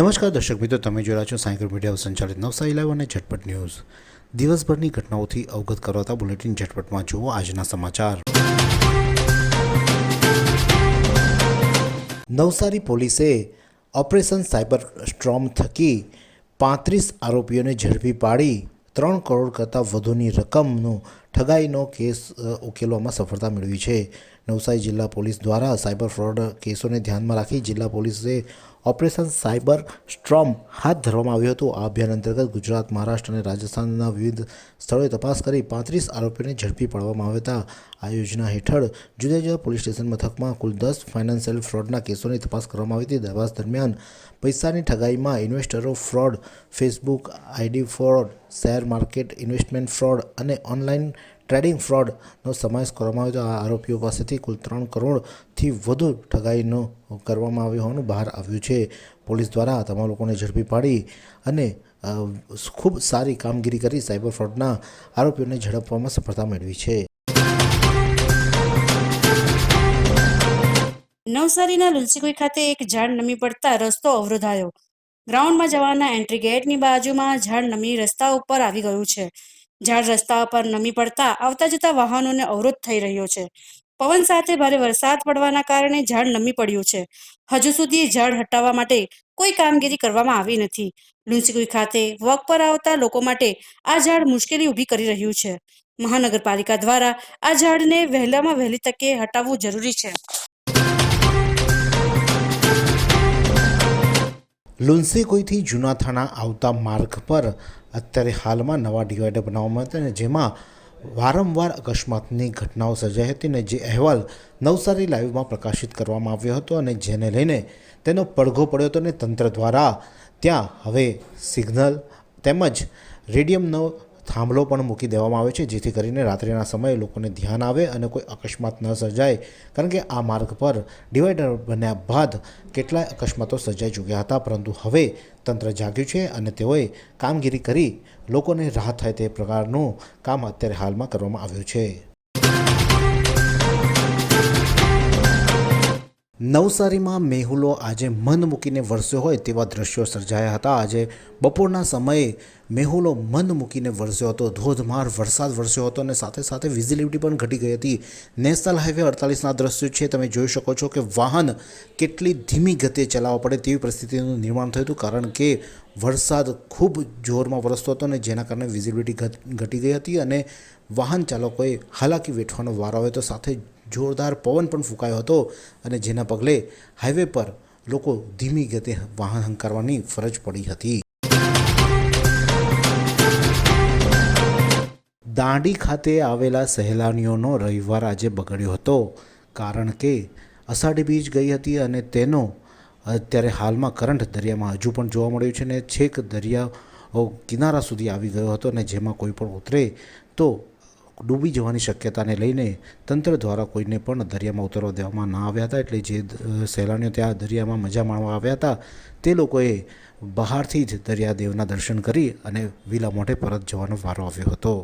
નમસ્કાર દર્શક મિત્રો, તમે રહ્યા છો સાયકલ મીડિયા, સંચાલિત નવસારી લાઈવ અને ઝટપટ ન્યૂઝ. દિવસભરની ઘટનાઓથી અવગત કરાતા બુલેટિન ઝટપટમાં જુઓ આજના સમાચાર. નવસારી પોલીસે ઓપરેશન સાયબર સ્ટ્રોમ થકી પાંત્રીસ આરોપીઓને ઝડપી પાડી ત્રણ કરોડ કરતાં વધુની રકમનો ઠગાઈનો કેસ ઉકેલવામાં સફળતા મેળવી છે. નવસારી જિલ્લા પોલીસ દ્વારા સાયબર ફ્રોડ કેસોને ધ્યાનમાં રાખી જિલ્લા પોલીસે ઓપરેશન સાયબર સ્ટ્રોમ હાથ ધરવામાં આવ્યું હતું. આ અભિયાન અંતર્ગત ગુજરાત, મહારાષ્ટ્ર અને રાજસ્થાનના વિવિધ સ્થળોએ તપાસ કરી પાંત્રીસ આરોપીઓને ઝડપી પાડવામાં આવ્યા હતા. આ યોજના હેઠળ જુદા જુદા પોલીસ સ્ટેશન મથકમાં કુલ દસ ફાઇનાન્શિયલ ફ્રોડના કેસોની તપાસ કરવામાં આવી હતી. તપાસ દરમિયાન પૈસાની ઠગાઈમાં ઇન્વેસ્ટરો fraud, Facebook ID fraud, share market investment fraud અને ઓનલાઈન ટ્રેડિંગ ફ્રોડનો સમાવેશ કરવામાં આવ્યો હતો. આ આરોપીઓ પાસેથી કુલ ત્રણ કરોડથી વધુ ઠગાઈનો કરવામાં આવ્યો હોવાનું બહાર આવ્યું છે. પોલીસ દ્વારા તમામ લોકોને ઝડપી પાડી અને ખૂબ સારી કામગીરી કરી સાયબર ફ્રોડના આરોપીઓને ઝડપવામાં સફળતા મેળવી છે. નવસારીના લુલસીકુઈ ખાતે એક ઝાડ નમી પડતા રસ્તો અવરોધાયો. ગ્રાઉન્ડમાં જવાના એન્ટ્રી ગેટની બાજુમાં ઝાડ નમી રસ્તા ઉપર આવી ગયું છે. ઝાડ રસ્તા પર નમી પડતા આવતા જતા વાહનોને અવરોધ થઈ રહ્યો છે. પવન સાથે ભારે વરસાદ પડવાના કારણે ઝાડ નમી પડ્યું છે. હજુ સુધી ઝાડ હટાવવા માટે કોઈ કામગીરી કરવામાં આવી નથી. લુંસીકુઈ ખાતે વોક પર આવતા લોકો માટે આ ઝાડ મુશ્કેલી ઊભી કરી રહ્યું છે. મહાનગરપાલિકા દ્વારા આ ઝાડને વહેલામાં વહેલી તકે હટાવવું જરૂરી છે. લુન્સી કોઈથી જૂના થાણા આવતા માર્ગ પર અત્યારે હાલમાં નવા ડિવાઈડર બનાવવામાં હતા અને જેમાં વારંવાર અકસ્માતની ઘટનાઓ સર્જાઈ હતી ને જે અહેવાલ નવસારી લાઈવમાં પ્રકાશિત કરવામાં આવ્યો હતો અને જેને લઈને તેનો પડઘો પડ્યો હતો અને તંત્ર દ્વારા ત્યાં હવે સિગ્નલ તેમજ રેડિયમનો થાંભલો પણ મૂકી દેવામાં આવે છે, જેથી કરીને રાત્રિના સમયે લોકોને ધ્યાન આવે અને કોઈ અકસ્માત ન સર્જાય, કારણ કે આ માર્ગ પર ડિવાઈડર બન્યા બાદ કેટલાય અકસ્માતો સર્જાઈ ચૂક્યા હતા, પરંતુ હવે તંત્ર જાગ્યું છે અને તેઓએ કામગીરી કરી, લોકોને રાહત થાય તે પ્રકારનું કામ અત્યારે હાલમાં કરવામાં આવ્યું છે. નવસારીમાં મેહુલો આજે મન મૂકીને વરસ્યો હોય તેવા દ્રશ્યો સર્જાયા હતા. આજે બપોરના સમયે મેહુલો મન મૂકીને વરસ્યો હતો. ધોધમાર વરસાદ વરસ્યો હતો અને સાથે સાથે વિઝિબિલિટી પણ ઘટી ગઈ હતી. નેશનલ હાઈવે અડતાલીસના દ્રશ્યો છે. તમે જોઈ શકો છો કે વાહન કેટલી ધીમી ગતિએ ચલાવવા પડે તેવી પરિસ્થિતિનું નિર્માણ થયું હતું, કારણ કે વરસાદ ખૂબ જોરમાં વરસતો હતો અને જેના કારણે વિઝિબિલિટી ઘટી ગઈ હતી અને વાહન ચાલકોએ હાલાકી વેઠવાનો વારો આવ્યો હતો. સાથે જોરદાર પવન પણ ફૂંકાયો હતો અને જેના પગલે હાઈવે પર લોકો ધીમી ગતે વાહન હંકારવાની ફરજ પડી હતી. દાંડી ખાતે આવેલા સહેલાણીઓનો રવિવાર આજે બગડ્યો હતો કારણ કે અષાઢી બીજ ગઈ હતી અને તેનો અત્યારે હાલમાં કરંટ દરિયામાં હજુ પણ જોવા મળ્યું છે ને છેક દરિયા કિનારા સુધી આવી ગયો હતો અને જેમાં કોઈ પણ ઉતરે તો ડૂબી જવાની શક્યતાને લઈને તંત્ર દ્વારા કોઈને પણ દરિયામાં ઉતરવા દેવામાં ના આવ્યા હતા. એટલે જે સહેલાણીઓ ત્યાં દરિયામાં મજા માણવા આવ્યા હતા, તે લોકોએ બહારથી જ દરિયાદેવના દર્શન કરી અને વિલા મોઢે પરત જવાનો વારો આવ્યો હતો.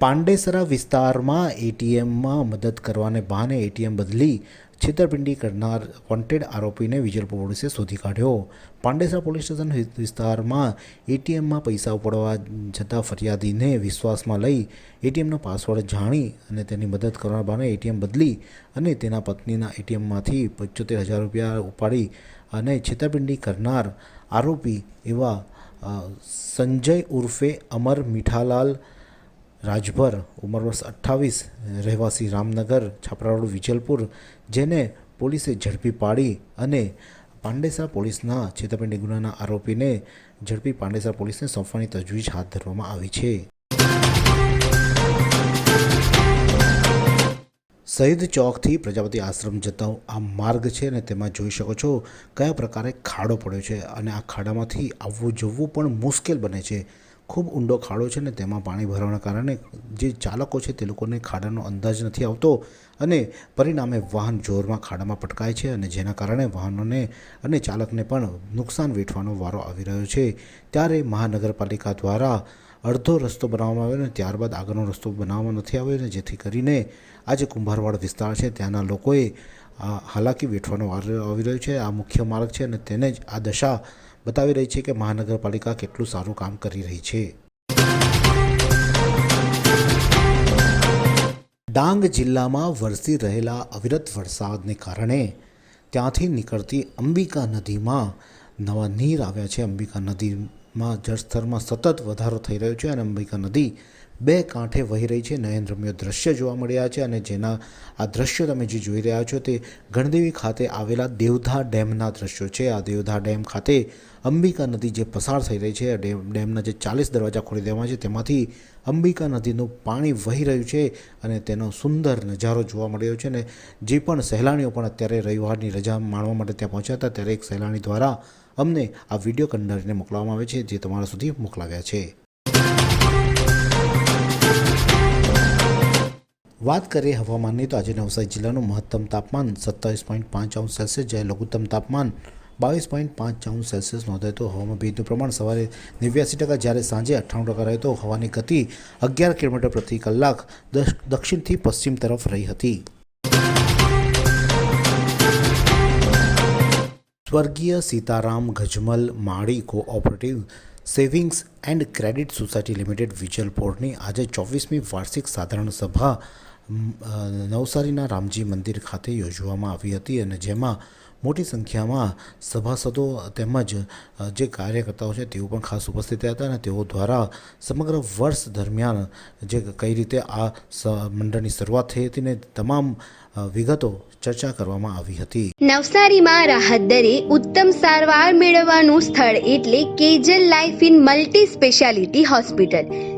પાંડેસરા વિસ્તારમાં એટીએમમાં મદદ કરવાને બહાને એટીએમ બદલી છેતરપિંડી કરનાર વોન્ટેડ આરોપીને વિજલપુર પોલીસે શોધી કાઢ્યો. પાંડેસરા પોલીસ સ્ટેશન વિસ્તારમાં એટીએમમાં પૈસા ઉપાડવા જતા ફરિયાદીને વિશ્વાસમાં લઈ એટીએમનો પાસવર્ડ જાણી અને તેની મદદ કરવાના બહાને એટીએમ બદલી અને તેના પત્નીના એટીએમમાંથી પંચોતેર હજાર રૂપિયા ઉપાડી અને છેતરપિંડી કરનાર આરોપી એવા સંજય ઉર્ફે અમર મીઠાલાલ રાજભર, ઉંમર વર્ષ અઠ્ઠાવીસ, રહેવાસી રામનગર છાપરાવાડ વિજલપુર, જેને પોલીસે ઝડપી પાડી અને પાંડેસરા પોલીસના છેતરપિંડી ગુનાના આરોપીને ઝડપી પાંડેસરા પોલીસને સોંપવાની તજવીજ હાથ ધરવામાં આવી છે. શહીદ ચોકથી પ્રજાપતિ આશ્રમ જતો આ માર્ગ છે અને તેમાં જોઈ શકો છો કયા પ્રકારે ખાડો પડ્યો છે અને આ ખાડામાંથી આવવું જવું પણ મુશ્કેલ બને છે. ખૂબ ઊંડો ખાડો છે ને તેમાં પાણી ભરવાના કારણે જે ચાલકો છે તે લોકોને ખાડાનો અંદાજ નથી આવતો અને પરિણામે વાહન જોરમાં ખાડામાં પટકાય છે અને જેના કારણે વાહનોને અને ચાલકને પણ નુકસાન વેઠવાનો વારો આવી રહ્યો છે. ત્યારે મહાનગરપાલિકા દ્વારા અડધો રસ્તો બનાવવામાં આવ્યો અને ત્યારબાદ આગળનો રસ્તો બનાવવામાં નથી આવ્યો અને જેથી કરીને આ જે કુંભારવાડ વિસ્તાર છે ત્યાંના લોકોએ હાલાકી વેઠવાનો વારો આવી રહ્યો છે. આ મુખ્ય માર્ગ છે અને તેને જ આ દશા બતાવી રહી છે કે મહાનગરપાલિકા કેટલું સારું કામ કરી રહી છે. ડાંગ જિલ્લામાં વરસી રહેલા અવિરત વરસાદને કારણે ત્યાંથી નીકળતી અંબિકા નદીમાં નવા નીર આવ્યા છે. અંબિકા નદીમાં જળસ્તરમાં સતત વધારો થઈ રહ્યો છે અને અંબિકા નદી બે કાંઠે વહી રહી છે નયનરમ્ય દ્રશ્ય જોવા મળ્યા છે અને જેના આ દ્રશ્યો તમે જે જોઈ રહ્યા છો તે ગણદેવી ખાતે આવેલા દેવધા ડેમના દ્રશ્યો છે. આ દેવધા ડેમ ખાતે અંબિકા નદી જે પસાર થઈ રહી છે ડેમ, ડેમના જે ચાલીસ દરવાજા ખોલી દેવામાં છે, તેમાંથી અંબિકા નદીનું પાણી વહી રહ્યું છે અને તેનો સુંદર નજારો જોવા મળ્યો છે અને જે પણ સહેલાણીઓ પણ અત્યારે રવિવારની રજા માણવા માટે ત્યાં પહોંચ્યા હતા, ત્યારે એક સહેલાણી દ્વારા અમને આ વીડિયો કંડારીને મોકલવામાં આવે છે, જે તમારા સુધી મોકલાવ્યા છે. વાત કરીએ હવામાનની, તો આજે નવસારી જિલ્લાનું મહત્તમ તાપમાન સત્તાવીસ પોઈન્ટ પાંચ અંશ સેલ્સિયસ, જ્યારે લઘુત્તમ તાપમાન બાવીસ પોઈન્ટ પાંચ અંશ સેલ્સિયસ નોંધાયું હતું હવામાં ભેજનું પ્રમાણ સવારે નેવ્યાસી ટકા, જ્યારે સાંજે અઠ્ઠાણું ટકા રહ્યો હતો હવાની ગતિ અગિયાર કિલોમીટર પ્રતિ કલાક દક્ષ- દક્ષિણથી પશ્ચિમ તરફ રહી હતી. સ્વર્ગીય Sitaram Gajmal Mali cooperative savings and credit society limited વિજલપોરની આજે ચોવીસમી વાર્ષિક સાધારણ સભા નવસારીના રામજી મંદિર ખાતે યોજવામાં આવી હતી અને જેમાં મોટી સંખ્યામાં સભાસદો તેમજ જે કાર્યકર્તાઓ છે તેઓ પણ ખાસ ઉપસ્થિત હતા અને તેઓ દ્વારા સમગ્ર વર્ષ દરમિયાન જે કઈ રીતે આ મંડળની શરૂઆત થઈ હતી ને તમામ વિગતો ચર્ચા કરવામાં આવી હતી. નવસારીમાં રાહત દરે ઉત્તમ સારવાર મેળવવાનું સ્થળ એટલે Kejal life in multi speciality hospital.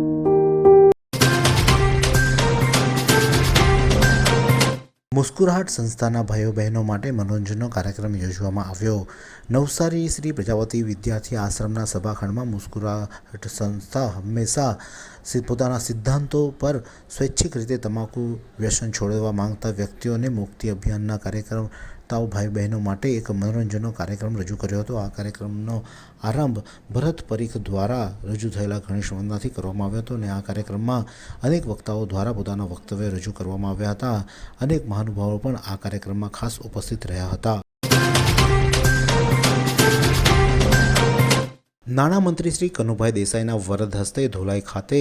મુસ્કુરાહટ સંસ્થાના ભાઈઓ બહેનો માટે મનોરંજનનો કાર્યક્રમ યોજવામાં આવ્યો. નવસારી શ્રી પ્રજાપતિ વિદ્યાર્થી આશ્રમના સભાખંડમાં મુસ્કુરાહટ સંસ્થા હંમેશા પોતાના સિદ્ધાંતો પર સ્વૈચ્છિક રીતે તમાકુ વ્યસન છોડવા માંગતા વ્યક્તિઓને મુક્તિ અભિયાનના કાર્યકર્તાઓ ભાઈ બહેનો માટે એક મનોરંજનનો કાર્યક્રમ રજૂ કર્યો હતો. આ કાર્યક્રમનો આરંભ ભરત પરીખ દ્વારા રજૂ થયેલા ગણેશ વંદનાથી કરવામાં આવ્યો હતો અને આ કાર્યક્રમમાં અનેક વક્તાઓ દ્વારા પોતાના વક્તવ્ય રજૂ કરવામાં આવ્યા હતા. અનેક મહાનુભાવો પણ આ કાર્યક્રમમાં ખાસ ઉપસ્થિત રહ્યા હતા. નાણામંત્રી શ્રી કનુભાઈ દેસાઈના વરદ હસ્તે ધોલાઈ ખાતે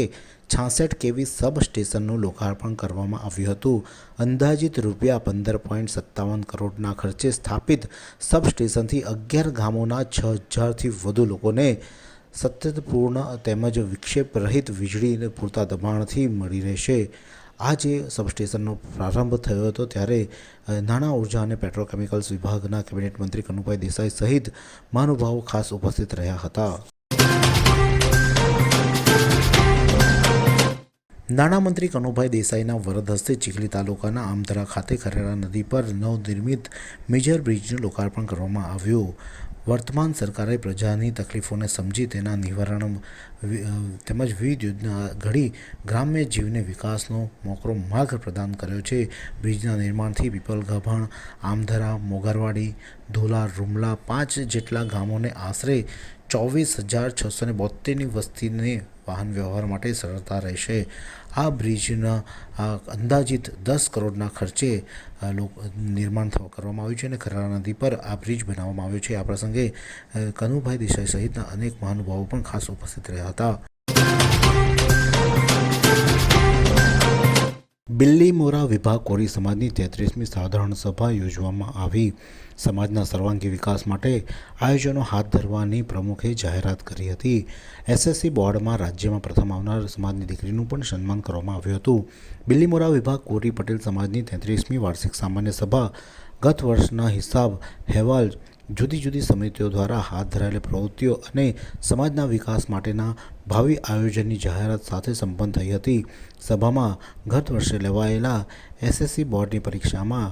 છાસઠ કેવી સબ સ્ટેશનનું લોકાર્પણ કરવામાં આવ્યું હતું. અંદાજિત રૂપિયા પંદર પોઈન્ટ સત્તાવન કરોડના ખર્ચે સ્થાપિત સબ સ્ટેશનથી અગિયાર ગામોના છ હજારથી વધુ લોકોને સતત તેમજ વિક્ષેપ રહિત વીજળી પૂરતા દબાણથી મળી રહેશે. આ જે સબસ્ટેશનનો પ્રારંભ થયો હતો ત્યારે નાણાં ઊર્જા અને પેટ્રોકેમિકલ્સ વિભાગના કેબિનેટ મંત્રી કનુભાઈ દેસાઈ સહિત મહાનુભાવો ખાસ ઉપસ્થિત રહ્યા હતા. નાણામંત્રી કનુભાઈ દેસાઈના વરદ હસ્તે ચીખલી તાલુકાના આમધરા ખાતે ખરેરા નદી પર નવનિર્મિત મેજર બ્રિજનું લોકાર્પણ કરવામાં આવ્યું. વર્તમાન સરકારે પ્રજાની તકલીફોને સમજી તેના નિવારણ તેમજ વિવિધ યોજના ઘડી ગ્રામ્ય જીવને વિકાસનો મોકરો માર્ગ પ્રદાન કર્યો છે. બ્રિજના નિર્માણથી પીપલ ગભાણ, આમધરા, મોગરવાડી, ધોલા, રૂમલા પાંચ જેટલા ગામોને આશરે ચોવીસ હજાર છસો ને બોતેરની વસ્તીને વાહન વ્યવહાર માટે સરળતા રહેશે. આ બ્રિજના અંદાજિત દસ કરોડના ખર્ચે નિર્માણ કરવામાં આવ્યું છે અને ખરારા નદી પર આ બ્રિજ બનાવવામાં આવ્યો છે. આ પ્રસંગે કનુભાઈ દેસાઈ સહિતના અનેક મહાનુભાવો પણ ખાસ ઉપસ્થિત રહ્યા હતા. બિલ્લીમોરા વિભાગ કોરી સમાજની તેત્રીસમી સાધારણ સભા યોજવામાં આવી. સમાજના સર્વાંગી વિકાસ માટે આયોજનો હાથ ધરવાની પ્રમુખે જાહેરાત કરી હતી. એસએસસી બોર્ડમાં રાજ્યમાં પ્રથમ આવનાર સમાજની દીકરીનું પણ સન્માન કરવામાં આવ્યું હતું. બિલ્લીમોરા વિભાગ કોરી પટેલ સમાજની તેત્રીસમી વાર્ષિક સામાન્ય સભા ગત વર્ષના હિસાબ, અહેવાલ જુદી જુદી સમિતિઓ દ્વારા હાથ ધરાયેલી પ્રવૃત્તિઓ અને સમાજના વિકાસ માટેના ભાવિ આયોજનની જાહેરાત સાથે સંપન્ન થઈ હતી. સભામાં ગત વર્ષે લેવાયેલા એસએસસી બોર્ડની પરીક્ષામાં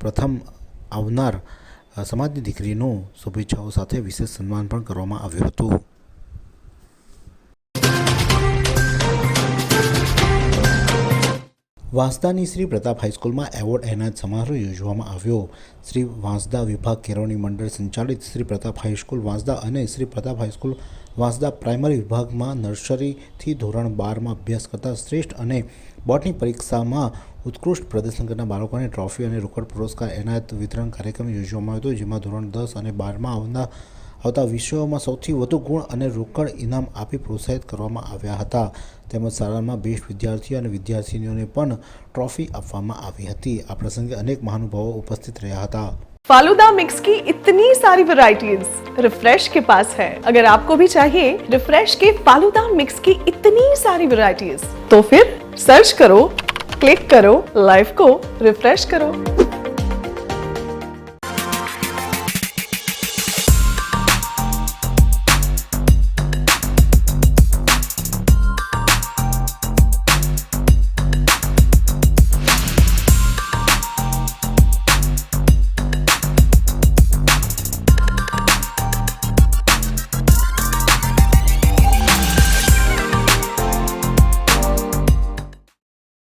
પ્રથમ આવનાર સમાજની દીકરીનું શુભેચ્છાઓ સાથે વિશેષ સન્માન પણ કરવામાં આવ્યું હતું. વાંસદાની શ્રી પ્રતાપ હાઈસ્કૂલમાં એવોર્ડ એનાયત સમારોહ યોજવામાં આવ્યો. શ્રી વાંસદા વિભાગ કેળવણી મંડળ સંચાલિત શ્રી પ્રતાપ હાઈસ્કૂલ વાંસદા અને Shri Pratap high school Vansda primary વિભાગમાં નર્સરીથી ધોરણ બારમાં અભ્યાસ કરતા શ્રેષ્ઠ અને બોર્ડની પરીક્ષામાં ઉત્કૃષ્ટ પ્રદર્શન કરનાર બાળકોને ટ્રોફી અને રોકડ પુરસ્કાર એનાયત વિતરણ કાર્યક્રમ યોજવામાં આવ્યો હતો, જેમાં ધોરણ દસ અને બારમાં આવનાર આવતા વિષયોમાં સૌથી વધુ ગુણ અને રોકડ ઇનામ આપી પ્રોત્સાહિત કરવામાં આવ્યા હતા તેમજ શાળામાં બેસ્ટ વિદ્યાર્થીઓ અને વિદ્યાર્થીનીઓને પણ ટ્રોફી આપવામાં આવી હતી આ પ્રસંગે અનેક મહાનુભાવો ઉપસ્થિત રહ્યા હતા फालूदा मिक्स की इतनी सारी वैरायटीज रिफ्रेश के पास है अगर आपको भी चाहिए रिफ्रेश के फालूदा मिक्स की इतनी सारी वैरायटीज तो फिर सर्च करो क्लिक करो लाइफ को रिफ्रेश करो